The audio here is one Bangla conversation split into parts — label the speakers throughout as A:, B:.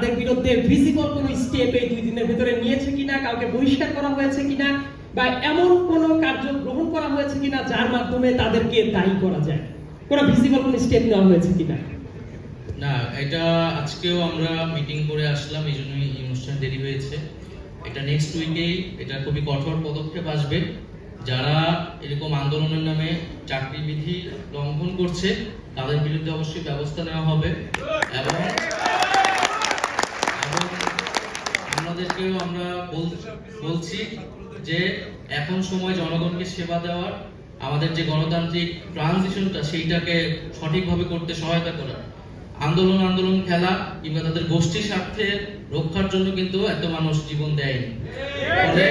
A: তাদের বিরুদ্ধে ভিজিবল কোনো স্টেপ এই দুই দিনের ভিতরে নিয়েছে কিনা, কাউকে বহিষ্কার করা হয়েছে কিনা, বা এমন কোনো কার্য গ্রহণ করা হয়েছে কিনা, যার মাধ্যমে তাদেরকে দায়ী করা যায়। কোনো ভিজিবল কোনো স্টেপ নেওয়া হয়েছে কিনা?
B: না, এটা আজকেও আমরা মিটিং করে আসলাম, এই জন্যই এই অনুষ্ঠান দেরি হয়েছে। এটা নেক্সট উইকেই এটা খুবই কঠোর পদক্ষেপ আসবে। যারা এরকম আন্দোলনের নামে চাকরি বিধি লঙ্ঘন করছে, তাদের বিরুদ্ধে অবশ্যই ব্যবস্থা নেওয়া হবে। এবং আপনাদেরকেও আমরা বলছি যে এখন সময় জনগণকে সেবা দেওয়ার, আমাদের যে গণতান্ত্রিক ট্রানজিশনটা সেইটাকে সঠিকভাবে করতে সহায়তা করার আন্দোলন আন্দোলন খেলা কিংবা তাদের গোষ্ঠীর স্বার্থে রক্ষার জন্য কিন্তু এত মানুষ জীবন দেয়নি। ফলে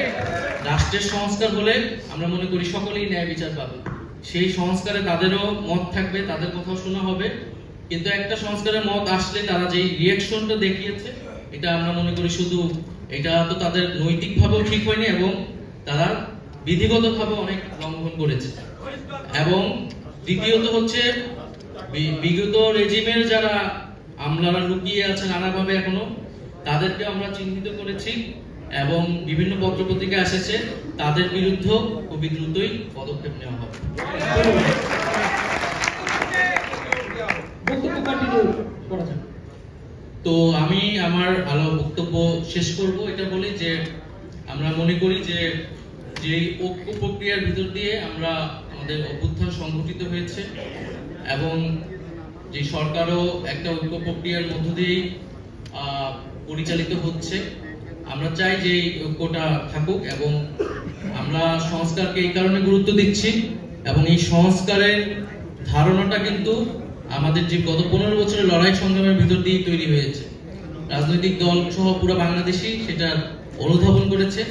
B: রাষ্ট্রের সংস্কার হলে আমরা মনে করি সকলেই ন্যায় বিচার পাবে। সেই সংস্কারে তাদেরও মত থাকবে, তাদের কথাও শোনা হবে। কিন্তু একটা সংস্কারের মত আসলে তারা যেই রিয়াকশনটা দেখিয়েছে, এটা আমরা মনে করি শুধু এটা তো তাদের নৈতিকভাবেও ঠিক হয়নি এবং তারা বিধিগতভাবে অনেক লঙ্ঘন করেছে এবং দ্বিতীয়ত হচ্ছে বিগত রেজিমের যারা আমলারা লুকিয়ে আছে নানাভাবে এখনও তাদেরকে আমরা চিহ্নিত করেছি এবং বিভিন্ন পত্রপত্রিকা এসেছে তাদের বিরুদ্ধেও খুবই দ্রুতই পদক্ষেপ নেওয়া হবে তো আমি আমার আলো বক্তব্য শেষ করব। এটা বলি যে আমরা মনে করি যে যে ঐক্য প্রক্রিয়ার ভিতর দিয়ে আমরা আমাদের অভ্যুত্থান সংগঠিত হয়েছে এবং যে সরকারও একটা ঐক্য প্রক্রিয়ার মধ্য দিয়েই পরিচালিত হচ্ছে। আমরা চাই যে ঐক্যটা থাকুক এবং আমরা সংস্কারকে এই কারণে গুরুত্ব দিচ্ছি এবং এই সংস্কারের ধারণাটা কিন্তু আমাদের যে গত পনেরো বছরের লড়াই সংগ্রামের ভিতর দিয়েই তৈরি হয়েছে। রাজনৈতিক দল সহ পুরো বাংলাদেশই সেটা অনুধাবন করেছে।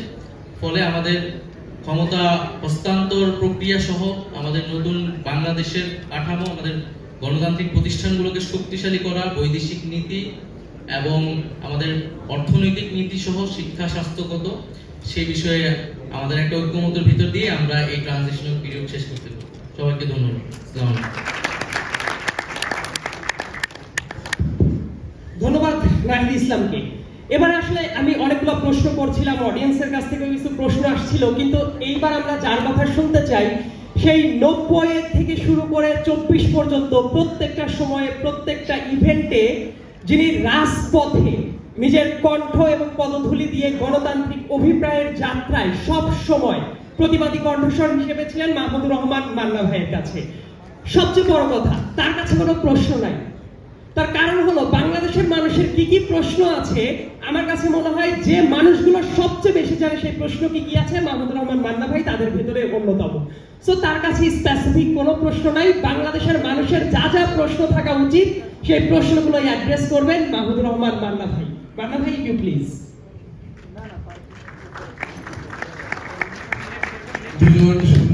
B: ফলে আমাদের ক্ষমতা হস্তান্তর প্রক্রিয়া সহ আমাদের নতুন বাংলাদেশের কাঠামো, আমাদের গণতান্ত্রিক প্রতিষ্ঠানগুলোকে শক্তিশালী করা, বৈদেশিক নীতি এবং আমাদের অর্থনৈতিক নীতি সহ শিক্ষা স্বাস্থ্যগত সেই বিষয়ে আমাদের একটা ঐক্যমতের ভিতর দিয়ে আমরা এই ট্রানজিশনাল পিরিয়ড শেষ করতে সবাইকে
A: ধন্যবাদ। নাহিদ ইসলামকে। এবার আসলে আমি অনেকগুলো প্রশ্ন করছিলাম অডিয়েন্সের কাছ থেকে কিছু প্রশ্ন আসছিল, কিন্তু এইবার আমরা যার কথা শুনতে চাই, সেই নব্বই থেকে শুরু করে চব্বিশ পর্যন্ত প্রত্যেকটা সময়ে, প্রত্যেকটা ইভেন্টে যিনি রাজপথে নিজের কণ্ঠ এবং পদধূলি দিয়ে গণতান্ত্রিক অভিপ্রায়ের যাত্রায় সব সময় প্রতিবাদী কণ্ঠস্বর হিসেবে ছিলেন মাহমুদুর রহমান মান্না ভাইয়ের কাছে। সবচেয়ে বড় কথা, তার কাছে কোনো প্রশ্ন নাই। তার কারণ হলো বাংলাদেশের মানুষের কি কি প্রশ্ন আছে? আমার কাছে মনে হয় যে মানুষগুলো সবচেয়ে বেশি জানে সেই প্রশ্ন কি কি আছে, মাহমুদুর রহমান মান্না ভাই তাদের ভিতরে অন্যতম। সো তার কাছে স্পেসিফিক কোনো প্রশ্ন নাই। বাংলাদেশের মানুষের যা যা প্রশ্ন থাকা উচিত, সেই প্রশ্নগুলো অ্যাড্রেস করবেন মাহমুদুর রহমান মান্না ভাই। মান্না ভাই ইউ প্লিজ
C: ধন্যবাদ